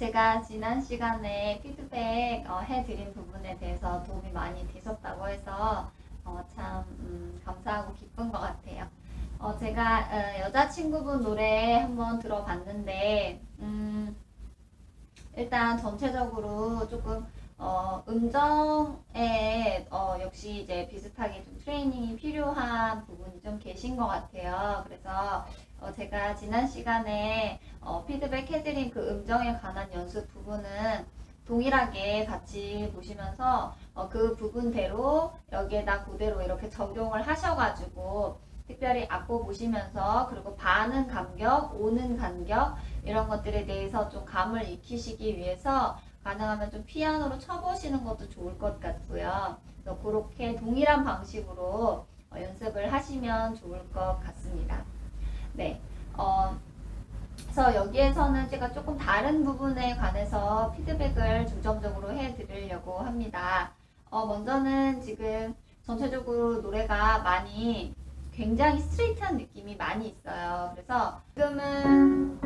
제가 지난 시간에 피드백 어, 해드린 부분에 대해서 도움이 많이 되셨다고 해서 어, 참 음, 감사하고 기쁜 것 같아요. 어, 제가 어, 여자친구분 노래 한번 들어봤는데 음, 일단 전체적으로 조금 어, 음정에 어, 역시 이제 비슷하게 좀 트레이닝이 필요한 부분이 좀 계신 것 같아요. 그래서 어, 제가 지난 시간에 어, 피드백 해드린 그 음정에 관한 연습 부분은 동일하게 같이 보시면서 어, 그 부분대로 여기에다 그대로 이렇게 적용을 하셔가지고 특별히 악보 보시면서 그리고 반응 간격, 오는 간격 이런 것들에 대해서 좀 감을 익히시기 위해서 가능하면 좀 피아노로 쳐보시는 것도 좋을 것 같고요. 그렇게 동일한 방식으로 어, 연습을 하시면 좋을 것 같습니다. 네. 어, 그래서 여기에서는 제가 조금 다른 부분에 관해서 피드백을 중점적으로 해드리려고 합니다. 어, 먼저는 지금 전체적으로 노래가 많이 굉장히 스트레이트한 느낌이 많이 있어요. 그래서 지금은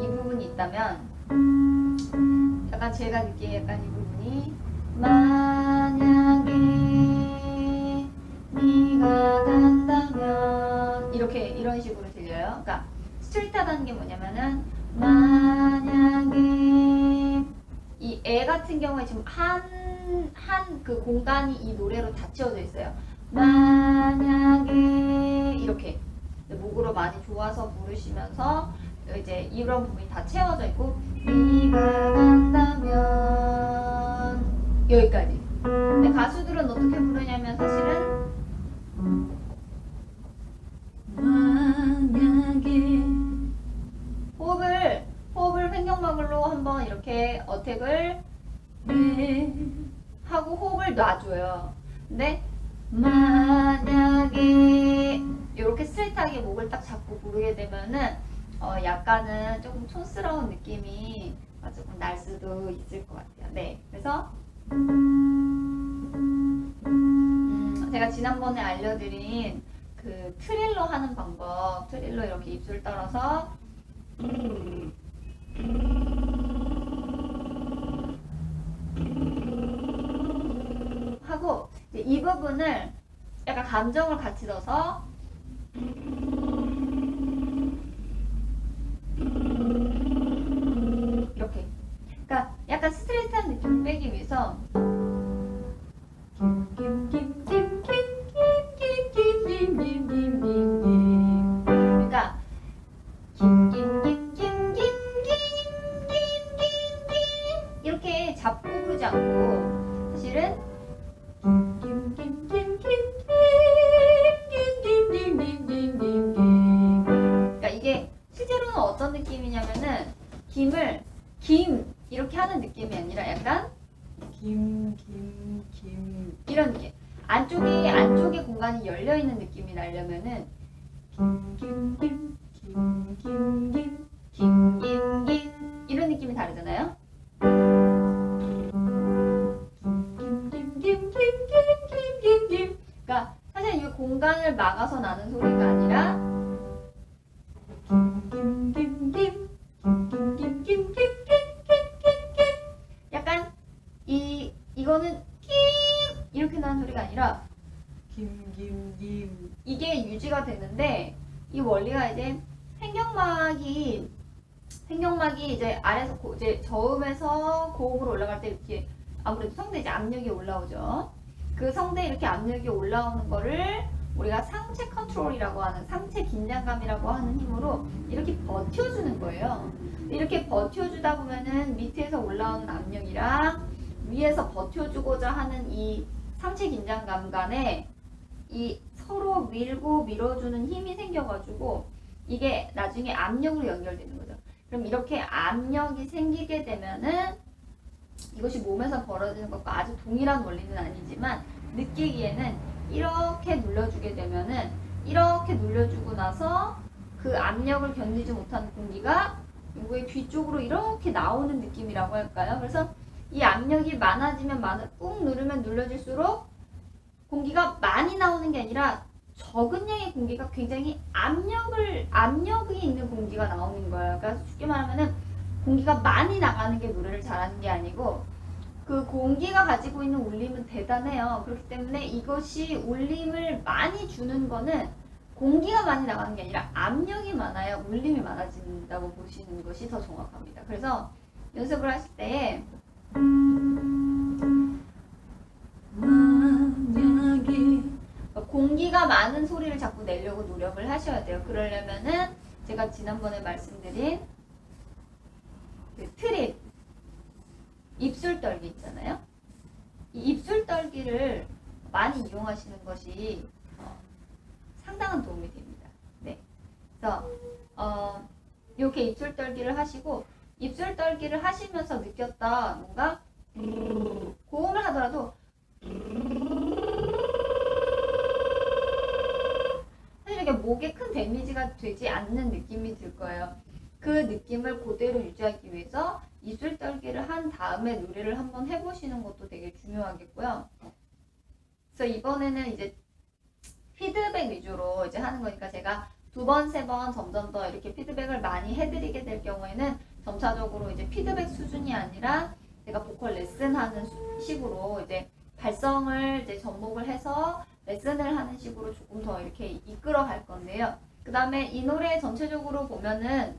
이 부분이 있다면 약간 제가 느끼기에 약간 이 부분이 같은 경우에 지금 한 한 그 공간이 이 노래로 다 채워져 있어요. 만약에 이렇게 목으로 많이 좋아서 부르시면서 이제 이런 부분이 다 채워져 있고 네가 간다면 여기까지. 근데 가수들은 어떻게 부르냐면 사실은 만약에 호흡을 호흡을 횡격막으로 한번 이렇게 어택을 네 하고 호흡을 놔줘요. 근데 만약에 이렇게 스트레이트하게 목을 딱 잡고 부르게 되면은 어 약간은 조금 촌스러운 느낌이 조금 날 수도 있을 것 같아요. 네, 그래서 음, 제가 지난번에 알려드린 그 트릴로 하는 방법, 트릴로 이렇게 입술 떨어서 하고 이 부분을 약간 감정을 같이 넣어서 김, 김, 김, 이런 느낌 안쪽에 안쪽에 공간이 열려 있는 느낌이 나려면은. 김김김 이런 느낌이 다르잖아요. 김, 김, 김, 김, 김, 김, 김. 그러니까 사실 이 공간을 막아서 나는 소리가 이제 횡격막이 횡격막이 이제 아래서 고, 이제 저음에서 고음으로 올라갈 때 이렇게 아무래도 성대 이제 압력이 올라오죠. 그 성대 이렇게 압력이 올라오는 거를 우리가 상체 컨트롤이라고 하는 상체 긴장감이라고 하는 힘으로 이렇게 버텨주는 거예요. 이렇게 버텨주다 보면은 밑에서 올라오는 압력이랑 위에서 버텨주고자 하는 이 상체 긴장감 간에 이 서로 밀고 밀어주는 힘이 생겨가지고 이게 나중에 압력으로 연결되는 거죠. 그럼 이렇게 압력이 생기게 되면은 이것이 몸에서 벌어지는 것과 아주 동일한 원리는 아니지만 느끼기에는 이렇게 눌러주게 되면은 이렇게 눌려주고 나서 그 압력을 견디지 못하는 공기가 요거의 뒤쪽으로 이렇게 나오는 느낌이라고 할까요? 그래서 이 압력이 많아지면 많아 꾹 누르면 눌러질수록 공기가 많이 나오는 게 아니라 적은 양의 공기가 굉장히 압력을 압력이 있는 공기가 나오는 거예요. 그러니까 쉽게 말하면은 공기가 많이 나가는 게 노래를 잘하는 게 아니고 그 공기가 가지고 있는 울림은 대단해요. 그렇기 때문에 이것이 울림을 많이 주는 거는 공기가 많이 나가는 게 아니라 압력이 많아야 울림이 많아진다고 보시는 것이 더 정확합니다. 그래서 연습을 하실 때 만약에 공기가 많은 소리를 자꾸 내려고 노력을 하셔야 돼요. 그러려면은 제가 지난번에 말씀드린 그 트립 입술 떨기 있잖아요. 이 입술 떨기를 많이 이용하시는 것이 어, 상당한 도움이 됩니다. 네. 그래서 어, 이렇게 입술 떨기를 하시고 입술 떨기를 하시면서 느꼈던 뭔가 고음을 하더라도 사실 이게 목에 큰 데미지가 되지 않는 느낌이 들 거예요. 그 느낌을 그대로 유지하기 위해서 입술 떨기를 한 다음에 노래를 한번 해보시는 것도 되게 중요하겠고요. 그래서 이번에는 이제 피드백 위주로 이제 하는 거니까 제가 두 번, 세 번 점점 더 이렇게 피드백을 많이 해드리게 될 경우에는 점차적으로 이제 피드백 수준이 아니라 제가 보컬 레슨 하는 수- 식으로 이제 발성을 이제 접목을 해서 레슨을 하는 식으로 조금 더 이렇게 이끌어 갈 건데요. 그 다음에 이 노래 전체적으로 보면은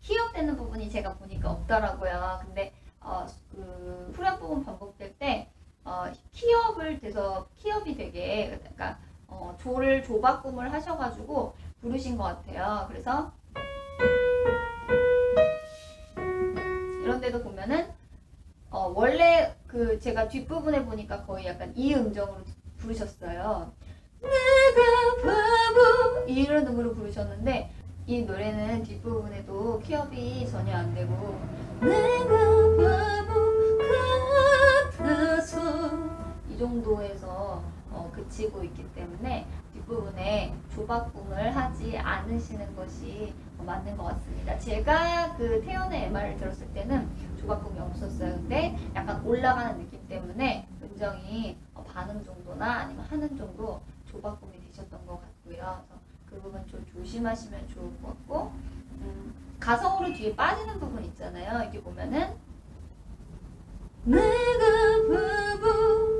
키업되는 부분이 제가 보니까 없더라고요. 근데 어, 그 후렴 부분 반복될 때 어, 키업을 돼서 키업이 되게 그러니까 어, 조를 조바꿈을 하셔가지고 부르신 것 같아요. 그래서 이런 데도 보면은 어, 원래 그 제가 뒷부분에 보니까 거의 약간 이 음정으로 부르셨어요. 내가 바보 이런 음으로 부르셨는데 이 노래는 뒷부분에도 키업이 전혀 안 되고 내가 바보 같아서 이 정도에서 어, 그치고 있기 때문에 뒷부분에 조바꿈을 하지 않으시는 것이 어, 맞는 것 같습니다. 제가 그 태연의 MR을 들었을 때는 조바꿈이 없었어요. 근데 약간 올라가는 느낌 때문에 음정이 어, 반음 정도나 아니면 하는 정도 조바꿈이 되셨던 것 같고요. 그 부분 좀 조심하시면 좋을 것 같고 음, 가성으로 뒤에 빠지는 부분 있잖아요. 이렇게 보면은 내가 바보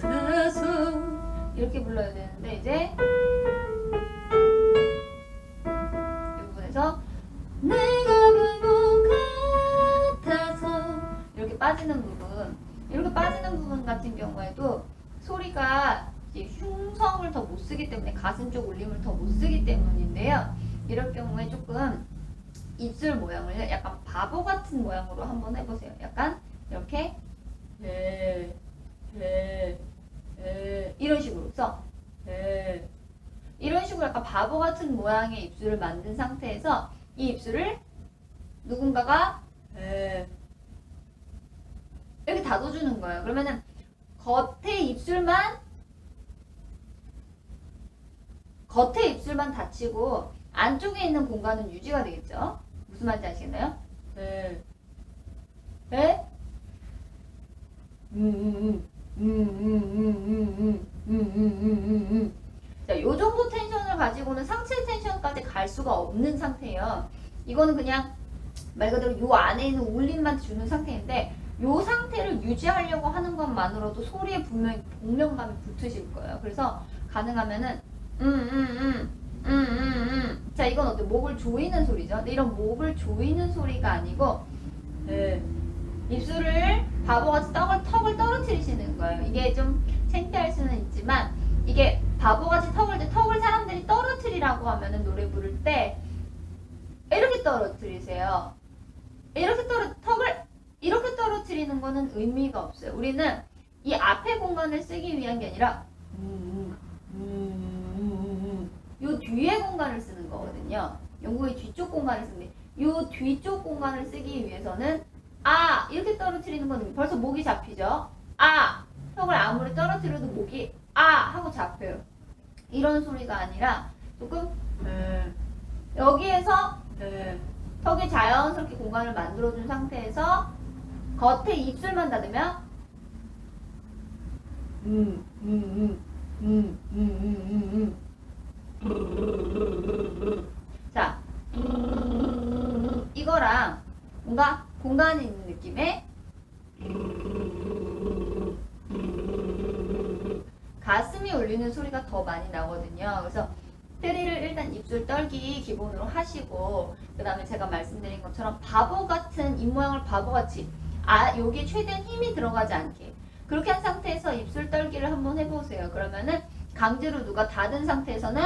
같아서 이렇게 불러야 되는데 이제 이 부분에서 내가 바보 같아서 이렇게 빠지는 부분 빠지는 부분 같은 경우에도 소리가 이제 흉성을 더 못 쓰기 때문에 가슴 쪽 울림을 더 못 쓰기 때문인데요. 이럴 경우에 조금 입술 모양을 약간 바보 같은 모양으로 한번 해보세요. 약간 이렇게 에, 에, 에, 이런 식으로 써. 에. 이런 식으로 약간 바보 같은 모양의 입술을 만든 상태에서 이 입술을 누군가가 에, 이렇게 닫아주는 거예요. 그러면은 겉에 입술만 겉에 입술만 닫히고 안쪽에 있는 공간은 유지가 되겠죠. 무슨 말인지 아시겠나요? 네. 네? 자, 요 정도 텐션을 가지고는 상체 텐션까지 갈 수가 없는 상태예요. 이거는 그냥 말 그대로 요 안에 있는 울림만 주는 상태인데 요 상태를 유지하려고 하는 것만으로도 소리에 분명히 복면감이 붙으실 거예요. 그래서 가능하면은 음음음 음 음 음 자 이건 어때 목을 조이는 소리죠. 근데 이런 목을 조이는 소리가 아니고 네. 입술을 바보같이 떡을 턱을 떨어뜨리시는 거예요. 이게 좀 창피할 수는 있지만 이게 바보같이 턱을 턱을 사람들이 떨어뜨리라고 하면은 노래 부를 때 이렇게 떨어뜨리세요. 이렇게 떨어 턱을 이렇게 떨어뜨리는 거는 의미가 없어요. 우리는 이 앞에 공간을 쓰기 위한 게 아니라 요 뒤에 공간을 쓰는 거거든요. 영국의 뒤쪽 공간을 쓰는데 요 뒤쪽 공간을 쓰기 위해서는 아 이렇게 떨어뜨리는 건 벌써 목이 잡히죠. 아 턱을 아무리 떨어뜨려도 목이 아 하고 잡혀요. 이런 소리가 아니라 조금 여기에서 턱이 자연스럽게 공간을 만들어준 상태에서 겉에 입술만 닫으면 음, 음, 음. 자, 이거랑 뭔가 공간이 있는 느낌의 가슴이 울리는 소리가 더 많이 나거든요. 그래서 테리를 일단 입술 떨기 기본으로 하시고 그 다음에 제가 말씀드린 것처럼 바보 같은 입 모양을 바보같이 아, 여기 최대한 힘이 들어가지 않게. 그렇게 한 상태에서 입술 떨기를 한번 해보세요. 그러면은 강제로 누가 닫은 상태에서는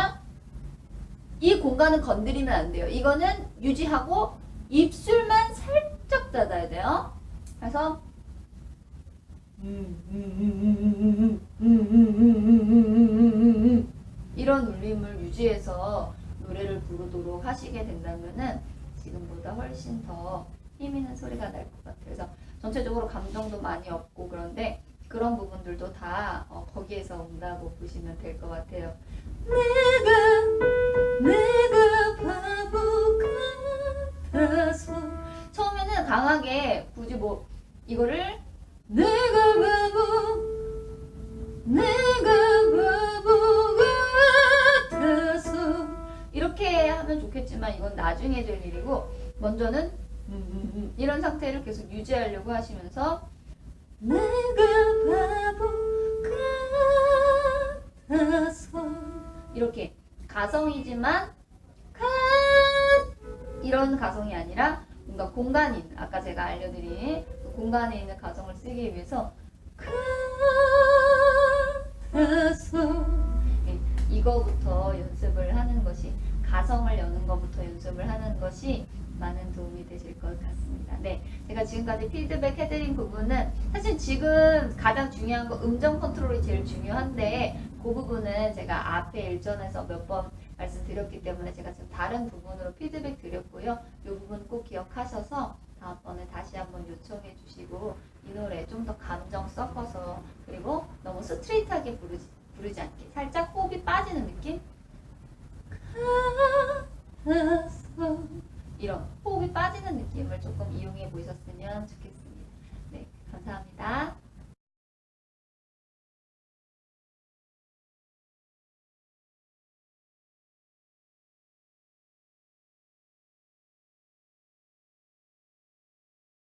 이 공간은 건드리면 안 돼요. 이거는 유지하고 입술만 살짝 닫아야 돼요. 그래서 이런 울림을 유지해서 노래를 부르도록 하시게 된다면은 지금보다 훨씬 더 힘 있는 소리가 날 것 같아요. 그래서 전체적으로 감정도 많이 없고 그런데 그런 부분들도 다 어, 거기에서 온다고 보시면 될 것 같아요. 내가 바보 같아서 처음에는 강하게 굳이 뭐 이거를 상태를 계속 유지하려고 하시면서 내가 바보 같아서 이렇게 가성이지만 가 이런 가성이 아니라 뭔가 있는 아까 제가 알려드린 그 공간에 있는 가성을 쓰기 위해서 이거부터 연습을 하는 것이 가성을 여는 것부터 연습을 하는 것이 많은 도움이 되실 것 같습니다. 네, 제가 지금까지 피드백 해드린 부분은 사실 지금 가장 중요한 거 음정 컨트롤이 제일 중요한데 그 부분은 제가 앞에 일전에서 몇 번 말씀드렸기 때문에 제가 지금 다른 부분으로 피드백 드렸고요. 이 부분 꼭 기억하셔서 다음번에 다시 한번 요청해 주시고 이 노래 좀 더 감정 섞어서 그리고 너무 스트레이트하게 부르지, 부르지 않게 살짝